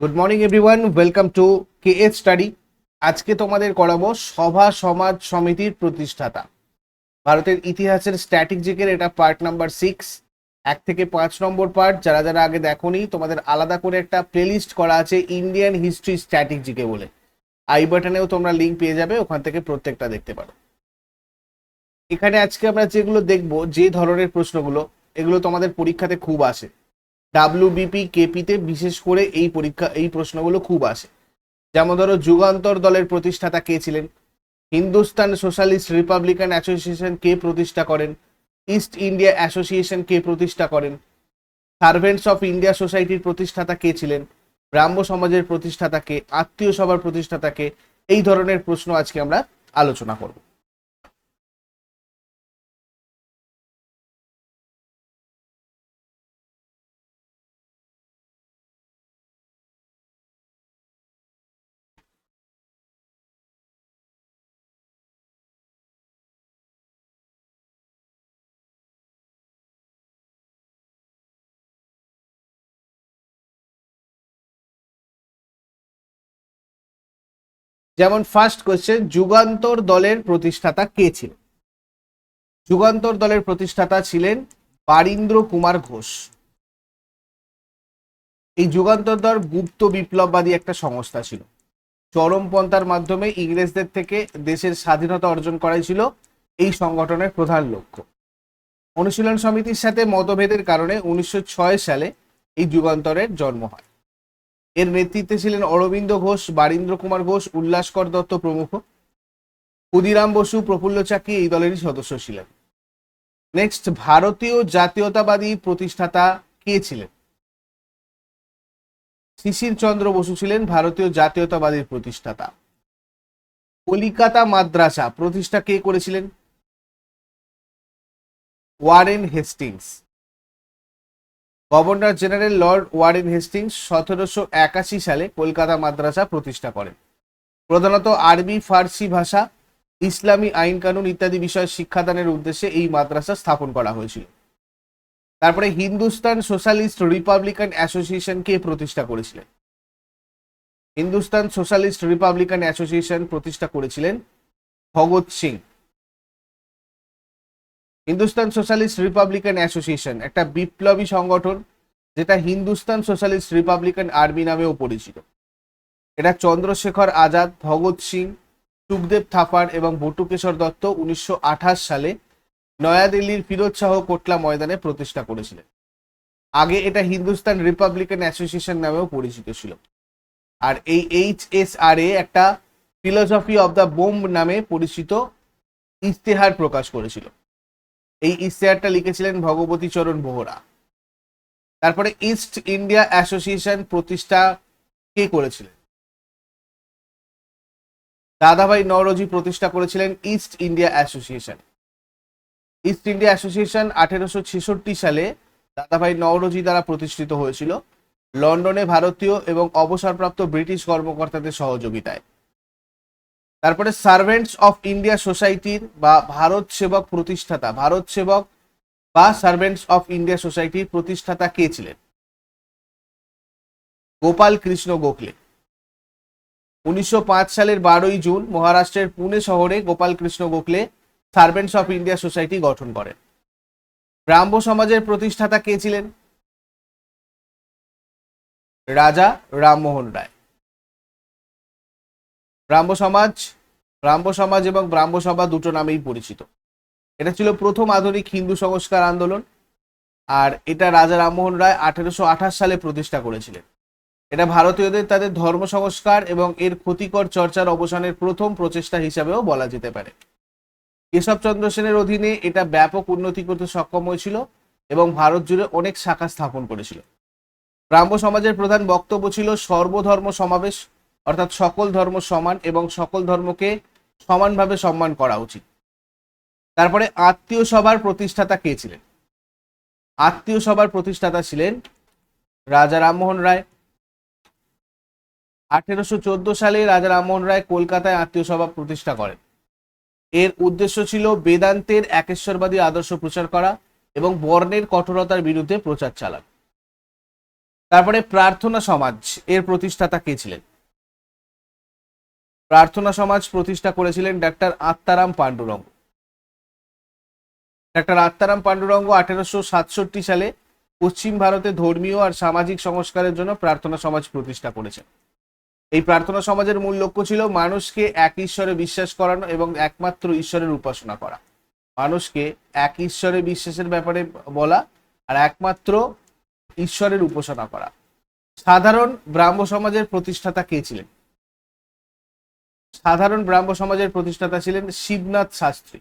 Good morning everyone welcome to K S study আজকে তোমাদের করাবো সভা সমাজ সমিতির প্রতিষ্ঠাতা। ভারতের ইতিহাসের স্ট্যাটিক জিকের এটা পার্ট নাম্বার সিক্স এক থেকে পাঁচ নম্বর পার্ট যারা যারা আগে দেখোনি, তোমাদের আলাদা করে একটা প্লেলিস্ট করা আছে ইন্ডিয়ান হিস্ট্রি স্ট্যাটিক জিকে বলে। আই বাটনেও তোমরা লিঙ্ক পেয়ে যাবে, ওখান থেকে প্রত্যেকটা দেখতে পারো। এখানে আজকে আমরা যেগুলো দেখব, যে ধরনের প্রশ্নগুলো, এগুলো তোমাদের পরীক্ষাতে খুব আসে। ডাব্লিউবিপি কেপিতে বিশেষ করে এই পরীক্ষা, এই প্রশ্নগুলো খুব আসে। যেমন ধরো, যুগান্তর দলের প্রতিষ্ঠাতা কে ছিলেন? হিন্দুস্তান সোশ্যালিস্ট রিপাবলিকান অ্যাসোসিয়েশন কে প্রতিষ্ঠা করেন? ইস্ট ইন্ডিয়া অ্যাসোসিয়েশন কে প্রতিষ্ঠা করেন? সার্ভেন্টস অফ ইন্ডিয়া সোসাইটির প্রতিষ্ঠাতা কে ছিলেন? ব্রাহ্ম সমাজের প্রতিষ্ঠাতা কে? আত্মীয় সভার প্রতিষ্ঠাতা কে? এই ধরনের প্রশ্ন আজকে আমরা আলোচনা করব। যেমন ফার্স্ট কোয়েশ্চেন যুগান্তর দলের প্রতিষ্ঠাতা কে ছিলেন? যুগান্তর দলের প্রতিষ্ঠাতা ছিলেন বারীন্দ্র কুমার ঘোষ। এই যুগান্তর দল গুপ্ত বিপ্লববাদী একটা সংস্থা ছিল। চরমপন্থার মাধ্যমে ইংরেজদের থেকে দেশের স্বাধীনতা অর্জন করাই ছিল এই সংগঠনের প্রধান লক্ষ্য। অনুশীলন সমিতির সাথে মতভেদের কারণে উনিশশো ছয় সালে এই যুগান্তরের জন্ম হয়। এর নেতৃত্বে ছিলেন অরবিন্দ ঘোষ, বারীন্দ্র কুমার ঘোষ, উল্লাসকর দত্ত প্রমুখ। ক্ষুদিরাম বসু, প্রফুল্ল চাকি এই দলেরই সদস্য ছিলেন। নেক্সট ভারতীয় জাতীয়তাবাদী প্রতিষ্ঠাতা কে ছিলেন? শিশির চন্দ্র বসু ছিলেন ভারতীয় জাতীয়তাবাদীর প্রতিষ্ঠাতা। কলিকাতা মাদ্রাসা প্রতিষ্ঠা কে করেছিলেন? Warren Hastings. Governor general Lord Warren Hastings সতেরোশো একাশি সালে কলকাতা মাদ্রাসা প্রতিষ্ঠা করেন। প্রধানত আরবি, ফার্সি ভাষা, ইসলামী আইন কানুন ইত্যাদি বিষয়ে শিক্ষাদানের উদ্দেশ্যে এই মাদ্রাসা স্থাপন করা হয়েছিল। তারপরে হিন্দুস্তান সোশ্যালিস্ট রিপাবলিকান অ্যাসোসিয়েশন কে প্রতিষ্ঠা করেছিলেন। হিন্দুস্তান সোশ্যালিস্ট রিপাবলিকান অ্যাসোসিয়েশন প্রতিষ্ঠা করেছিলেন Bhagat Singh. Hindustan Socialist Republican Association, একটা বিপ্লবী সংগঠন যেটা হিন্দুস্তান সোশ্যালিস্ট রিপাবলিকান আর্মি নামেও পরিচিত। এটা চন্দ্রশেখর আজাদ, ভগৎ সিং, সুখদেব থাপার এবং বটুকেশ্বর দত্ত উনিশশো আঠাশ সালে নয়াদিল্লির ফিরোজ শাহ কোটলা ময়দানে প্রতিষ্ঠা করেছিলেন। আগে এটা হিন্দুস্তান রিপাবলিকান অ্যাসোসিয়েশন নামেও পরিচিত ছিল। আর এই এইচ এস আর এ একটা ফিলোসফি অব দ্য বোম্ব নামে পরিচিত ইস্তেহার প্রকাশ করেছিল। এই ইস্তেহারটা লিখেছিলেন ভগবতী চরণ বোহরা। তারপরে ইস্ট ইন্ডিয়া অ্যাসোসিয়েশন প্রতিষ্ঠা কে করেছিলেন? দাদাভাই নওরোজি প্রতিষ্ঠা করেছিলেন East India Association East India Association আঠেরোশো ছেষট্টি সালে দাদাভাই নওরোজি দ্বারা প্রতিষ্ঠিত হয়েছিল। লন্ডনে ভারতীয় এবং অবসরপ্রাপ্ত ব্রিটিশ কর্মকর্তাদের সহযোগিতায়। তারপরে সার্ভেন্টস অফ ইন্ডিয়া সোসাইটির বা ভারত সেবক প্রতিষ্ঠাতা। ভারত সেবক বা সার্ভেন্টস অফ ইন্ডিয়া সোসাইটির প্রতিষ্ঠাতা কে ছিলেন? গোপাল কৃষ্ণ গোখলে। উনিশশো পাঁচ সালের বারোই জুন মহারাষ্ট্রের পুনে শহরে Gopal Krishna Gokhale Servants of India Society গঠন করেন। ব্রাহ্ম সমাজের প্রতিষ্ঠাতা কে ছিলেন? রাজা রামমোহন রায়। ব্রাহ্ম সমাজ ব্রাহ্ম সমাজ এবং ব্রাহ্ম সভা দুটো নামেই পরিচিত। এটা ছিল প্রথম আধুনিক হিন্দু সংস্কার আন্দোলন, আর এটা রাজা রামমোহন রায় আঠেরোশো আঠাশ সালে প্রতিষ্ঠা করেছিলেন। এটা ভারতীয়দের তাদের ধর্ম সংস্কার এবং এর ক্ষতিকর চর্চার অবসানের প্রথম প্রচেষ্টা হিসাবেও বলা যেতে পারে। কেশবচন্দ্র সেনের অধীনে এটা ব্যাপক উন্নতি করতে সক্ষম হয়েছিল এবং ভারত জুড়ে অনেক শাখা স্থাপন করেছিল। ব্রাহ্ম সমাজের প্রধান বক্তব্য ছিল সর্বধর্ম সমাবেশ, অর্থাৎ সকল ধর্ম সমান এবং সকল ধর্মকে সমানভাবে সম্মান করা উচিত। তারপরে আত্মীয় সভার প্রতিষ্ঠাতা কে ছিলেন? আত্মীয় সভার প্রতিষ্ঠাতা ছিলেন রাজা রামমোহন রায়। আঠেরোশো চোদ্দ সালে রাজা রামমোহন রায় কলকাতায় আত্মীয় সভা প্রতিষ্ঠা করেন। এর উদ্দেশ্য ছিল বেদান্তের একেশ্বরবাদী আদর্শ প্রচার করা এবং বর্ণের কঠোরতার বিরুদ্ধে প্রচার চালানো। তারপরে প্রার্থনা সমাজ এর প্রতিষ্ঠাতা কে ছিলেন? প্রার্থনা সমাজ প্রতিষ্ঠা করেছিলেন ডাক্তার আত্মারাম পাণ্ডুরঙ্গ। ডাক্তার আত্মারাম পাণ্ডুরঙ্গ আঠেরোশো সাতষট্টি সালে পশ্চিম ভারতে ধর্মীয় আর সামাজিক সংস্কারের জন্য প্রার্থনা সমাজ প্রতিষ্ঠা করেছেন। এই প্রার্থনা সমাজের মূল লক্ষ্য ছিল মানুষকে এক ঈশ্বরে বিশ্বাস করানো এবং একমাত্র ঈশ্বরের উপাসনা করা। মানুষকে এক ঈশ্বরে বিশ্বাসের ব্যাপারে বলা আর একমাত্র ঈশ্বরের উপাসনা করা। সাধারণ ব্রাহ্ম সমাজের প্রতিষ্ঠাতা কে ছিলেন? সাধারণ ব্রাহ্ম সমাজের প্রতিষ্ঠাতা ছিলেন শিবনাথ শাস্ত্রী।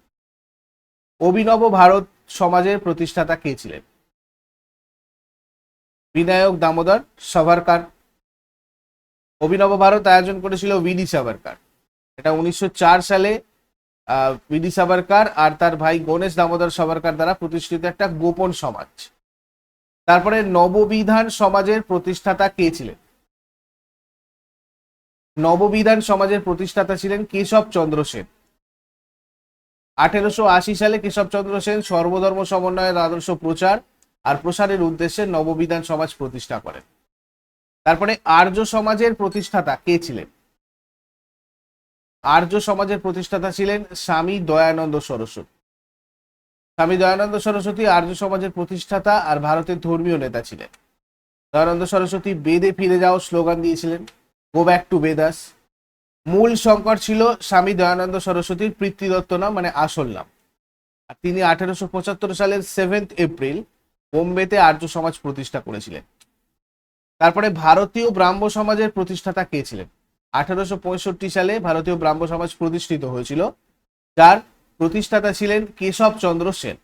অভিনব ভারত সমাজের প্রতিষ্ঠাতা কে ছিলেন? বিনায়ক দামোদর সাভারকার। অভিনব ভারত আয়োজন করেছিল ভিডি সাভারকার। এটা উনিশশো চার সালে ভিডি সাভারকার আর তার ভাই গণেশ দামোদর সাভারকার দ্বারা প্রতিষ্ঠিত একটা গোপন সমাজ। তারপরে নববিধান সমাজের প্রতিষ্ঠাতা কে ছিলেন? নববিধান সমাজের প্রতিষ্ঠাতা ছিলেন কেশব চন্দ্র সেন। আঠেরোশো আশি সালে কেশবচন্দ্র সেন সর্বধর্ম সমন্বয়ের আদর্শ প্রচার আর প্রসারের উদ্দেশ্যে নববিধান সমাজ প্রতিষ্ঠা করেন। তারপরে আর্য সমাজের প্রতিষ্ঠাতা কে ছিলেন? আর্য সমাজের প্রতিষ্ঠাতা ছিলেন স্বামী দয়ানন্দ সরস্বতী। স্বামী দয়ানন্দ সরস্বতী আর্য সমাজের প্রতিষ্ঠাতা আর ভারতের ধর্মীয় নেতা ছিলেন। দয়ানন্দ সরস্বতী বেদে ফিরে যাও স্লোগান দিয়েছিলেন। গো ব্যাক টু বেদাস মূল সংকট ছিল স্বামী দয়ানন্দ সরস্বতীর পিতৃদত্ত নাম মানে আসল নাম। আর তিনি আঠেরোশো পঁচাত্তর সালের সেভেন্থ এপ্রিল বোম্বেতে আর্য সমাজ প্রতিষ্ঠা করেছিলেন। তারপরে ভারতীয় ব্রাহ্ম সমাজের প্রতিষ্ঠাতা কে ছিলেন? আঠারোশো পঁয়ষট্টি সালে ভারতীয় ব্রাহ্ম সমাজ প্রতিষ্ঠিত হয়েছিল। যার প্রতিষ্ঠাতা ছিলেন Keshab Chandra Sen.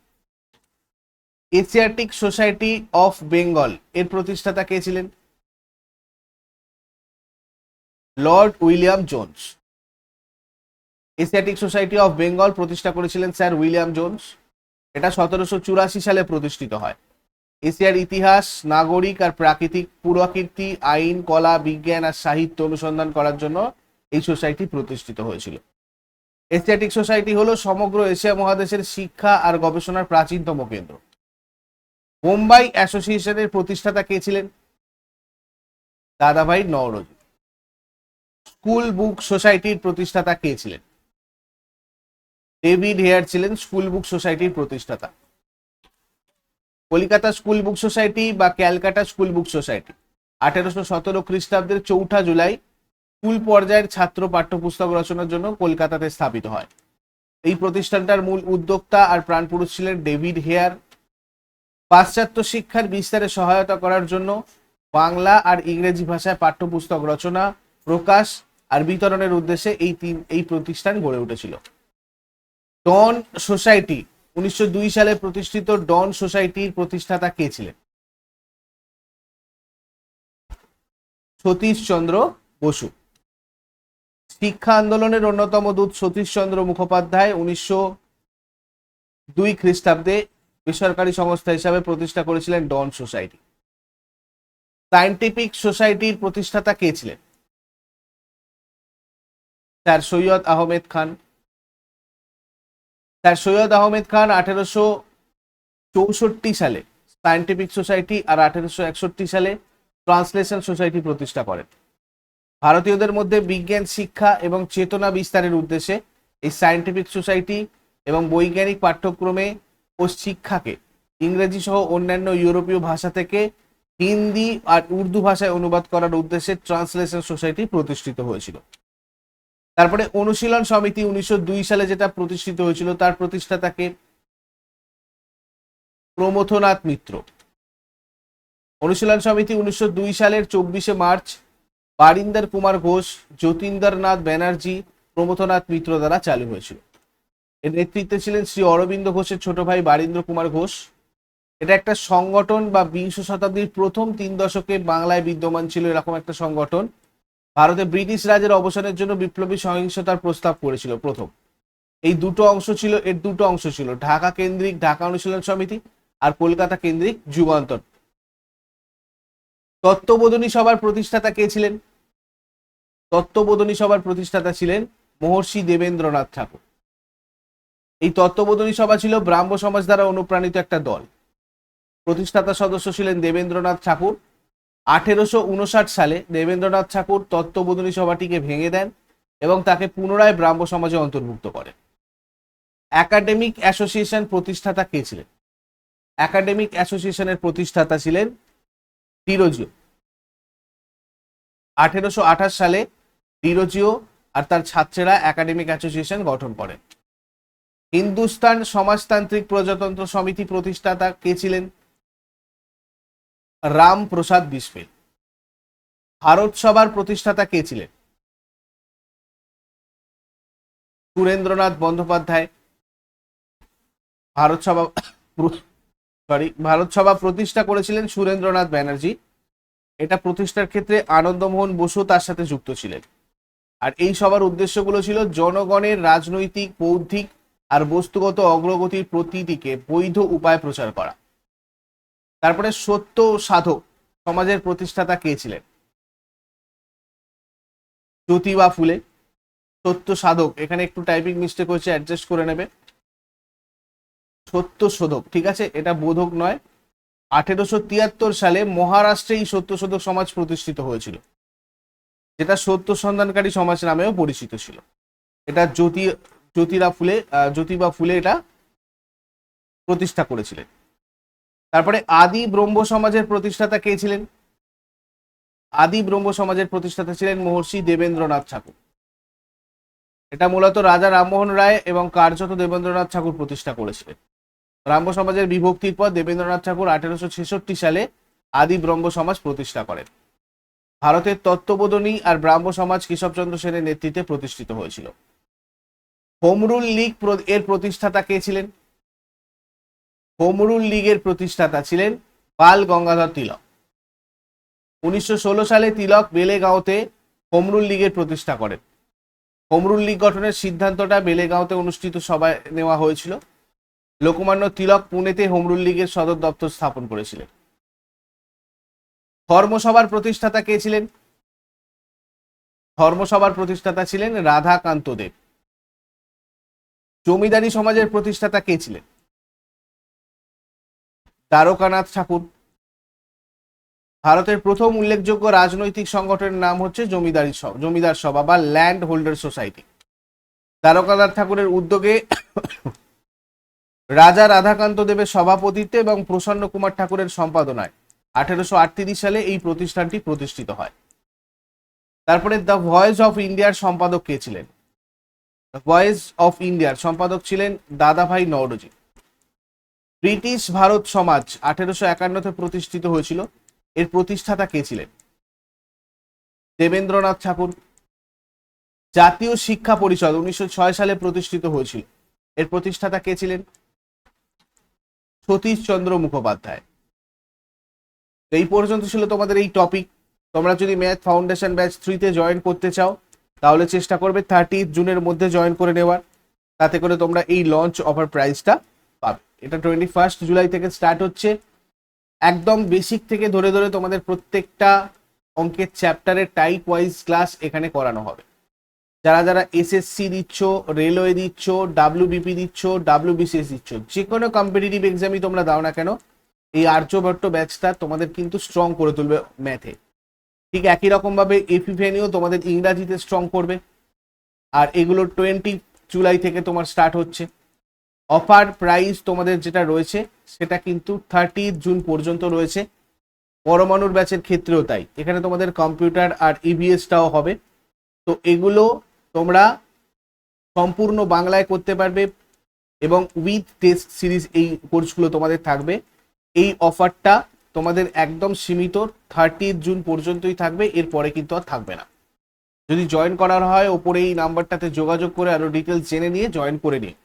Asiatic Society of Bengal এর প্রতিষ্ঠাতা কে ছিলেন? Lord William Jones. Asiatic Society of Bengal প্রতিষ্ঠা করেছিলেন স্যার উইলিয়াম জোন্স। এটা সতেরোশো চুরাশি সালে প্রতিষ্ঠিত হয়। এশিয়ার ইতিহাস, নাগরিক আর প্রাকৃতিক পুরাকীর্তি, আইন, কলা, বিজ্ঞান আর সাহিত্য অনুসন্ধান করার জন্য এই সোসাইটি প্রতিষ্ঠিত হয়েছিল। এশিয়াটিক সোসাইটি হলো সমগ্র এশিয়া মহাদেশের শিক্ষা আর গবেষণার প্রাচীনতম কেন্দ্র। বোম্বাই অ্যাসোসিয়েশনের প্রতিষ্ঠাতা কে ছিলেন? দাদাভাই নওরোজি। স্কুল বুক সোসাইটির প্রতিষ্ঠাতা কে ছিলেন? ডেভিড হেয়ার ছিলেন স্কুল বুক সোসাইটির প্রতিষ্ঠাতা। কলিকাতা স্কুল বুক সোসাইটি বা ক্যালকাটা স্কুল বুক সোসাইটি। আঠেরোশো সতেরো খ্রিস্টাব্দের চৌঠা জুলাই স্কুল পর্যায়ের ছাত্র পাঠ্যপুস্তক রচনার জন্য কলকাতাতে স্থাপিত হয়। এই প্রতিষ্ঠানটার মূল উদ্যোক্তা আর প্রাণপুরুষ ছিলেন ডেভিড হেয়ার। পাশ্চাত্য শিক্ষার বিস্তারে সহায়তা করার জন্য বাংলা আর ইংরেজি ভাষায় পাঠ্যপুস্তক রচনা, প্রকাশ আর বিতরণের উদ্দেশ্যে এই তিন, এই প্রতিষ্ঠান গড়ে উঠেছিল। ডন সোসাইটি, উনিশশো দুই সালে প্রতিষ্ঠিত ডন সোসাইটির প্রতিষ্ঠাতা কে ছিলেন? সতীশচন্দ্র বসু। শিক্ষা আন্দোলনের অন্যতম দূত সতীশচন্দ্র মুখোপাধ্যায় উনিশশো দুই খ্রিস্টাব্দে বেসরকারি সংস্থা হিসাবে প্রতিষ্ঠা করেছিলেন ডন সোসাইটি। সায়েন্টিফিক সোসাইটির প্রতিষ্ঠাতা কে ছিলেন? স্যার সৈয়দ আহমেদ খান। স্যার সৈয়দ আহমেদ খান আঠেরোশো চৌষট্টি সালে সায়েন্টিফিক সোসাইটি আর আঠেরোশো একষট্টি সালে ট্রান্সলেশন সোসাইটি প্রতিষ্ঠা করেন। ভারতীয়দের মধ্যে বিজ্ঞান, শিক্ষা এবং চেতনা বিস্তারের উদ্দেশ্যে এই সায়েন্টিফিক সোসাইটি এবং বৈজ্ঞানিক পাঠ্যক্রমে ও শিক্ষাকে ইংরেজি সহ অন্যান্য ইউরোপীয় ভাষা থেকে হিন্দি আর উর্দু ভাষায় অনুবাদ করার উদ্দেশ্যে ট্রান্সলেশন সোসাইটি প্রতিষ্ঠিত হয়েছিল। তারপরে অনুশীলন সমিতি উনিশশো দুই সালে যেটা প্রতিষ্ঠিত হয়েছিল, তার প্রতিষ্ঠাতাকে প্রমথনাথ মিত্র। অনুশীলন সমিতি উনিশশো দুই সালের চব্বিশে মার্চ, বারিন্দর কুমার ঘোষ, যতীন্দ্রনাথ ব্যানার্জি, প্রমথনাথ মিত্র দ্বারা চালু হয়েছিল। এর নেতৃত্বে ছিলেন শ্রী অরবিন্দ ঘোষের ছোট ভাই বারীন্দ্র কুমার ঘোষ। এটা একটা সংগঠন বা বিংশ শতাব্দীর প্রথম তিন দশকে বাংলায় বিদ্যমান ছিল এরকম একটা সংগঠন। ভারতে ব্রিটিশ রাজের অবসানের জন্য বিপ্লবী সহিংসতার প্রস্তাব করেছিল প্রথম। এই দুটো অংশ ছিল, এর দুটো অংশ ছিল, ঢাকা কেন্দ্রিক, ঢাকা অনুশীলন সমিতি আর কলকাতা কেন্দ্রিক যুগান্তর। তত্ত্ববোধনী সভার প্রতিষ্ঠাতা কে ছিলেন? তত্ত্ববোধনী সভার প্রতিষ্ঠাতা ছিলেন মহর্ষি দেবেন্দ্রনাথ ঠাকুর। এই তত্ত্ববোধনী সভা ছিল ব্রাহ্ম সমাজ দ্বারা অনুপ্রাণিত একটা দল। প্রতিষ্ঠাতা সদস্য ছিলেন দেবেন্দ্রনাথ ঠাকুর আঠেরোশো উনষাট সালে দেবেন্দ্রনাথ ঠাকুর তত্ত্ববোধনী সভাটিকে ভেঙে দেন এবং তাকে পুনরায় ব্রাহ্ম সমাজে অন্তর্ভুক্ত করেন। একাডেমিক অ্যাসোসিয়েশন প্রতিষ্ঠাতা কে ছিলেন? একাডেমিক অ্যাসোসিয়েশনের প্রতিষ্ঠাতা ছিলেন ডিরোজিও আঠেরোশো সালে ডিরোজিও আর তার ছাত্রেরা একাডেমিক অ্যাসোসিয়েশন গঠন করেন। হিন্দুস্তান সমাজতান্ত্রিক প্রজাতন্ত্র সমিতি প্রতিষ্ঠাতা কে ছিলেন? রাম প্রসাদ বিসমিল ভারত সভার প্রতিষ্ঠাতা কে ছিলেন? সুরেন্দ্রনাথ বন্দ্যোপাধ্যায়। ভারত সভা সরি ভারত সভা প্রতিষ্ঠা করেছিলেন সুরেন্দ্রনাথ ব্যানার্জি। এটা প্রতিষ্ঠার ক্ষেত্রে আনন্দমোহন বসু তার সাথে যুক্ত ছিলেন। আর এই সবার উদ্দেশ্যগুলো ছিল জনগণের রাজনৈতিক, বৌদ্ধিক আর বস্তুগত অগ্রগতির প্রতিদিকে বৈধ উপায় প্রচার করা। তারপরে সত্য সাধক সমাজের প্রতিষ্ঠাতা কে ছিলেন? জ্যোতিবা ফুলে। সত্য সাধক, এখানে একটু টাইপিং মিস্টেক হয়েছে অ্যাডজাস্ট করে নেবে। সত্য শোধক, ঠিক আছে? এটা বোধক নয়। আঠেরোশো তিয়াত্তর সালে মহারাষ্ট্রে এই সত্য শোধক সমাজ প্রতিষ্ঠিত হয়েছিল। যেটা সত্য সন্ধানকারী সমাজ নামেও পরিচিত ছিল। এটা জ্যোতি জ্যোতিরা ফুলে জ্যোতিবা ফুলে এটা প্রতিষ্ঠা করেছিলেন। তারপরে আদি ব্রহ্ম সমাজের প্রতিষ্ঠাতা কে ছিলেন? আদি ব্রহ্ম সমাজের প্রতিষ্ঠাতা ছিলেন মহর্ষি দেবেন্দ্রনাথ ঠাকুর। এটা মূলত রাজা রামমোহন রায় এবং কার্যত দেবেন্দ্রনাথ ঠাকুর প্রতিষ্ঠা করেছিলেন। ব্রাহ্ম সমাজের বিভক্তির পর দেবেন্দ্রনাথ ঠাকুর আঠেরোশো ছেষট্টি সালে আদি ব্রহ্ম সমাজ প্রতিষ্ঠা করেন। ভারতের তত্ত্ববোধনী আর ব্রাহ্ম সমাজ কেশবচন্দ্র সেনের নেতৃত্বে প্রতিষ্ঠিত হয়েছিল। হোমরুল লীগ এর প্রতিষ্ঠাতা কে ছিলেন? হোমরুল লীগের প্রতিষ্ঠাতা ছিলেন বাল গঙ্গাধর তিলক। উনিশশো ষোলো সালে তিলক বেলেগাঁওতে হোমরুল লীগের প্রতিষ্ঠা করেন। হোমরুল লীগ গঠনের সিদ্ধান্তটা বেলেগাঁওতে অনুষ্ঠিত সভায় নেওয়া হয়েছিল। লোকমান্য তিলক পুনেতে হোমরুল লীগের সদর দপ্তর স্থাপন করেছিলেন। ধর্মসভার প্রতিষ্ঠাতা কে ছিলেন? ধর্মসভার প্রতিষ্ঠাতা ছিলেন রাধাকান্ত দেব। জমিদারি সমাজের প্রতিষ্ঠাতা কে ছিলেন? দ্বারকানাথ ঠাকুর। ভারতের প্রথম উল্লেখযোগ্য রাজনৈতিক সংগঠনের নাম হচ্ছে জমিদারি সভা জমিদার সভা বা ল্যান্ড হোল্ডার সোসাইটি দ্বারকানাথ ঠাকুরের উদ্যোগে রাজা রাধাকান্ত দেবের সভাপতিত্বে এবং প্রসন্ন কুমার ঠাকুরের সম্পাদনায় আঠেরোশো আটত্রিশ সালে এই প্রতিষ্ঠানটি প্রতিষ্ঠিত হয়। তারপরে দ্য ভয়েস অফ ইন্ডিয়ার সম্পাদক কে ছিলেন? ভয়েস অফ ইন্ডিয়ার সম্পাদক ছিলেন দাদাভাই নওরোজি। ব্রিটিশ ভারত সমাজ আঠেরোশো একান্নতে প্রতিষ্ঠিত হয়েছিল। এর প্রতিষ্ঠাতা কে ছিলেন? দেবেন্দ্রনাথ ঠাকুর। জাতীয় শিক্ষা পরিষদ উনিশশো ছয় সালে প্রতিষ্ঠিত হয়েছিল। এর প্রতিষ্ঠাতা কে ছিলেন? সতীশ চন্দ্র মুখোপাধ্যায়। এই পর্যন্ত ছিল তোমাদের এই টপিক তোমরা যদি ম্যাথ ফাউন্ডেশন ব্যাচ থ্রিতে জয়েন করতে চাও, তাহলে চেষ্টা করবে থার্টি জুনের মধ্যে জয়েন করে নেওয়ার। তাতে করে তোমরা এই লঞ্চ অফার প্রাইসটা এটা টোয়েন্টি ফার্স্ট জুলাই থেকে স্টার্ট হচ্ছে। একদম বেসিক থেকে ধরে ধরে তোমাদের প্রত্যেকটা অঙ্কের চ্যাপ্টারের টাইপ ওয়াইজ ক্লাস এখানে করানো হবে। যারা যারা এসএসসি দিচ্ছ রেলওয়ে দিচ্ছ ডাব্লিউবিপি দিচ্ছ ডাব্লিউবিসিএস দিচ্ছ যে কোনো কম্পিটিটিভ এক্সামই তোমরা দাও না কেন, এই আর্যভট্ট ব্যাচটা তোমাদের কিন্তু স্ট্রং করে তুলবে ম্যাথে ঠিক একই রকমভাবে এফিফেনিও তোমাদের ইংরাজিতে স্ট্রং করবে। আর এগুলো টোয়েন্টি জুলাই থেকে তোমার স্টার্ট হচ্ছে। অফার প্রাইস তোমাদের যেটা রয়েছে, সেটা কিন্তু থার্টি জুন পর্যন্ত রয়েছে। পরমাণুর ব্যাচের ক্ষেত্রেও তাই। এখানে তোমাদের কম্পিউটার আর ইভিএসটাও হবে। তো এগুলো তোমরা সম্পূর্ণ বাংলায় করতে পারবে এবং উইথ টেস্ট সিরিজ এই কোর্সগুলো তোমাদের থাকবে। এই অফারটা তোমাদের একদম সীমিত থার্টি জুন পর্যন্তই থাকবে, এরপরে কিন্তু আর থাকবে না। যদি জয়েন করার হয় ওপরে এই নাম্বারটাতে যোগাযোগ করে আরও ডিটেলস জেনে নিয়ে জয়েন করে নিয়ে।